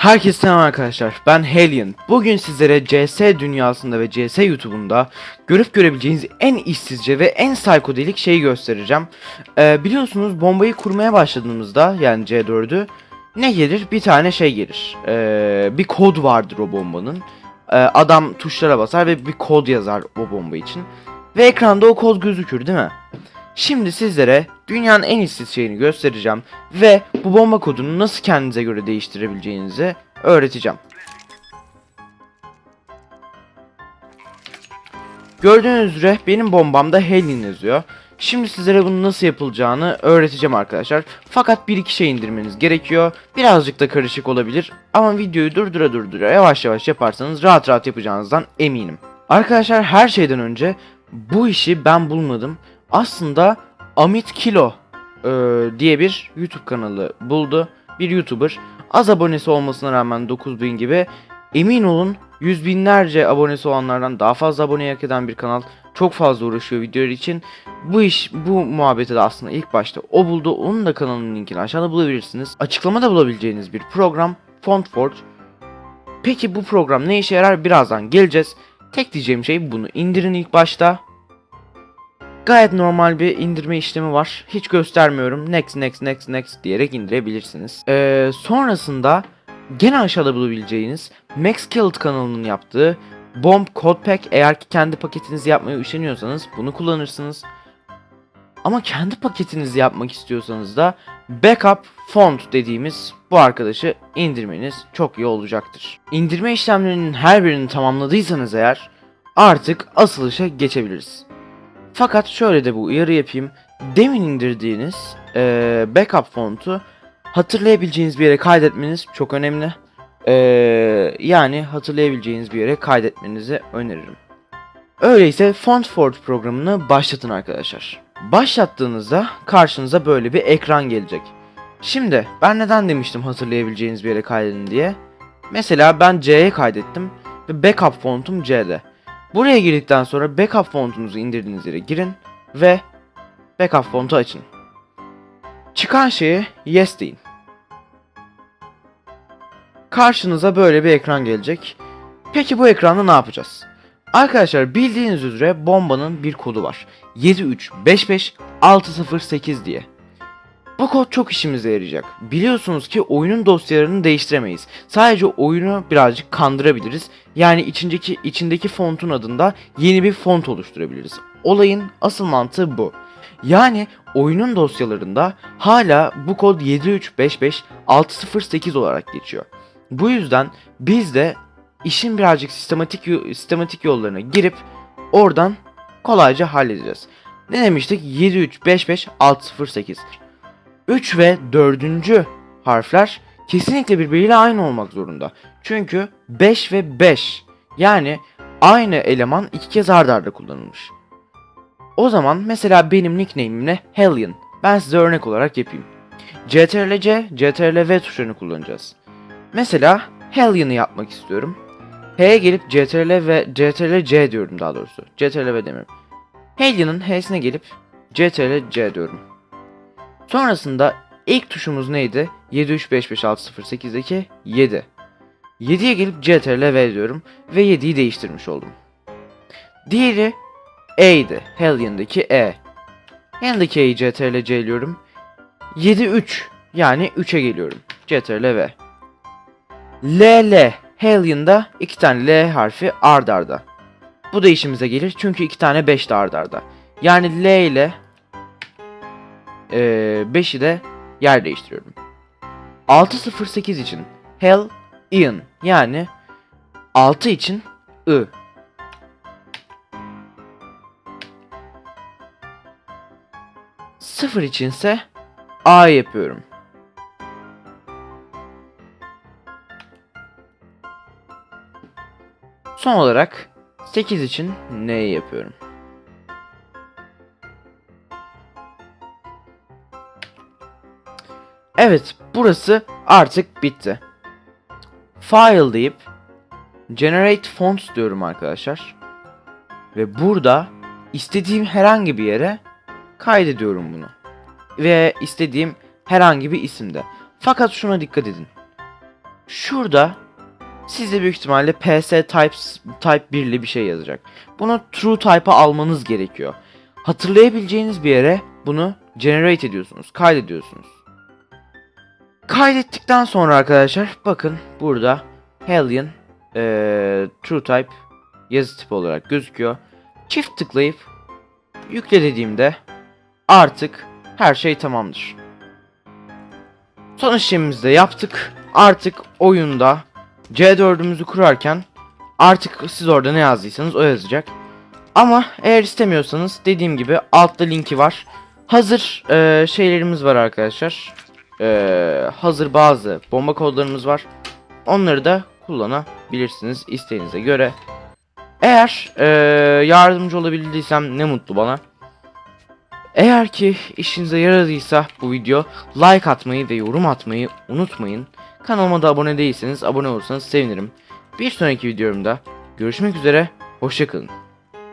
Herkese selam arkadaşlar. Ben Hellion. Bugün sizlere CS dünyasında ve CS YouTube'unda görüp görebileceğiniz en işsizce ve en psikodelik şeyi göstereceğim. Ee, biliyorsunuz bombayı kurmaya başladığımızda yani C4'ü ne gelir? Bir tane şey gelir. Ee, bir kod vardır o bombanın. Ee, adam tuşlara basar ve bir kod yazar o bomba için. Ve ekranda o kod gözükür değil mi? Şimdi sizlere dünyanın en işsiz şeyini göstereceğim ve bu bomba kodunu nasıl kendinize göre değiştirebileceğinizi öğreteceğim. Gördüğünüz üzere benim bombamda Helen yazıyor. Şimdi sizlere bunun nasıl yapılacağını öğreteceğim arkadaşlar. Fakat bir iki şey indirmeniz gerekiyor. Birazcık da karışık olabilir ama videoyu durdura durdura yavaş yavaş yaparsanız rahat rahat yapacağınızdan eminim. Arkadaşlar her şeyden önce bu işi ben bulmadım. Aslında Amit Kilo e, diye bir YouTube kanalı buldu. Bir YouTuber. Az abonesi olmasına rağmen 9000 gibi. Emin olun yüz binlerce abonesi olanlardan daha fazla abone hak eden bir kanal. Çok fazla uğraşıyor videolar için. Bu iş, bu muhabbeti de aslında ilk başta o buldu. Onun da kanalının linkini aşağıda bulabilirsiniz. Açıklamada bulabileceğiniz bir program FontForge. Peki bu program ne işe yarar birazdan geleceğiz. Tek diyeceğim şey bunu indirin ilk başta. Gayet normal bir indirme işlemi var. Hiç göstermiyorum. Next, next, next, next diyerek indirebilirsiniz. Ee, sonrasında gene aşağıda bulabileceğiniz Max Killed kanalının yaptığı Bomb Code Pack eğer ki kendi paketinizi yapmaya üşeniyorsanız bunu kullanırsınız. Ama kendi paketinizi yapmak istiyorsanız da Backup Font dediğimiz bu arkadaşı indirmeniz çok iyi olacaktır. İndirme işlemlerinin her birini tamamladıysanız eğer artık asılışa geçebiliriz. Fakat şöyle de bu uyarı yapayım. Demin indirdiğiniz eee, backup fontu hatırlayabileceğiniz bir yere kaydetmeniz çok önemli. Eee, yani hatırlayabileceğiniz bir yere kaydetmenizi öneririm. Öyleyse FontForge programını başlatın arkadaşlar. Başlattığınızda karşınıza böyle bir ekran gelecek. Şimdi ben neden demiştim hatırlayabileceğiniz bir yere kaydedin diye. Mesela ben C'ye kaydettim ve backup fontum C'de. Buraya girdikten sonra backup fontunuzu indirdiğiniz yere girin ve backup fontu açın. Çıkan şeye yes deyin. Karşınıza böyle bir ekran gelecek. Peki bu ekranda ne yapacağız? Arkadaşlar bildiğiniz üzere bombanın bir kodu var. 7355608 diye. Bu kod çok işimize yarayacak. Biliyorsunuz ki oyunun dosyalarını değiştiremeyiz. Sadece oyunu birazcık kandırabiliriz. Yani içindeki içindeki fontun adında yeni bir font oluşturabiliriz. Olayın asıl mantığı bu. Yani oyunun dosyalarında hala bu kod 7355608 olarak geçiyor. Bu yüzden biz de işin birazcık sistematik sistematik yollarına girip oradan kolayca halledeceğiz. Ne demiştik? 7355608. 3 ve 4. harfler kesinlikle birbiriyle aynı olmak zorunda. Çünkü 5 ve 5 yani aynı eleman iki kez arda arda kullanılmış. O zaman mesela benim nickname'im ne? Hellion. Ben size örnek olarak yapayım. CTRL C, CTRL V tuşlarını kullanacağız. Mesela Hellion'ı yapmak istiyorum. H'ye gelip CTRL ve CTRL C diyorum daha doğrusu. CTRL V demiyorum. Hellion'ın H'sine gelip CTRL C diyorum. Sonrasında ilk tuşumuz neydi? 7355608'deki 7. 7'ye gelip CTRL V diyorum ve 7'yi değiştirmiş oldum. Diğeri E'ydi. Hellion'daki E. Yanındaki E'yi CTRL C diyorum. 7 3 yani 3'e geliyorum. CTRL V. LL Hellion'da iki tane L harfi ard arda. Bu da işimize gelir çünkü iki tane 5 de ard. Yani L ile 5'i de yer değiştiriyorum. 608 için Hell Ian yani 6 için I. Sıfır içinse A yapıyorum. Son olarak 8 için N yapıyorum. Evet, burası artık bitti. File deyip Generate Fonts diyorum arkadaşlar. Ve burada istediğim herhangi bir yere kaydediyorum bunu. Ve istediğim herhangi bir isimde. Fakat şuna dikkat edin. şurada size büyük ihtimalle PS Types, Type 1'li bir şey yazacak. Bunu True Type'a almanız gerekiyor. Hatırlayabileceğiniz bir yere bunu generate ediyorsunuz, kaydediyorsunuz. Kaydettikten sonra arkadaşlar bakın burada Hellion eee, True Type yazı tipi olarak gözüküyor. Çift tıklayıp yükle dediğimde artık her şey tamamdır. Son işlemimizi de yaptık. Artık oyunda C4'ümüzü kurarken artık siz orada ne yazdıysanız o yazacak. Ama eğer istemiyorsanız dediğim gibi altta linki var. Hazır eee, şeylerimiz var arkadaşlar. Eee, hazır bazı bomba kodlarımız var. Onları da kullanabilirsiniz isteğinize göre. Eğer eee, yardımcı olabildiysem ne mutlu bana. Eğer ki işinize yaradıysa bu video like atmayı ve yorum atmayı unutmayın. Kanalıma da abone değilseniz abone olursanız sevinirim. Bir sonraki videomda görüşmek üzere, hoşçakalın.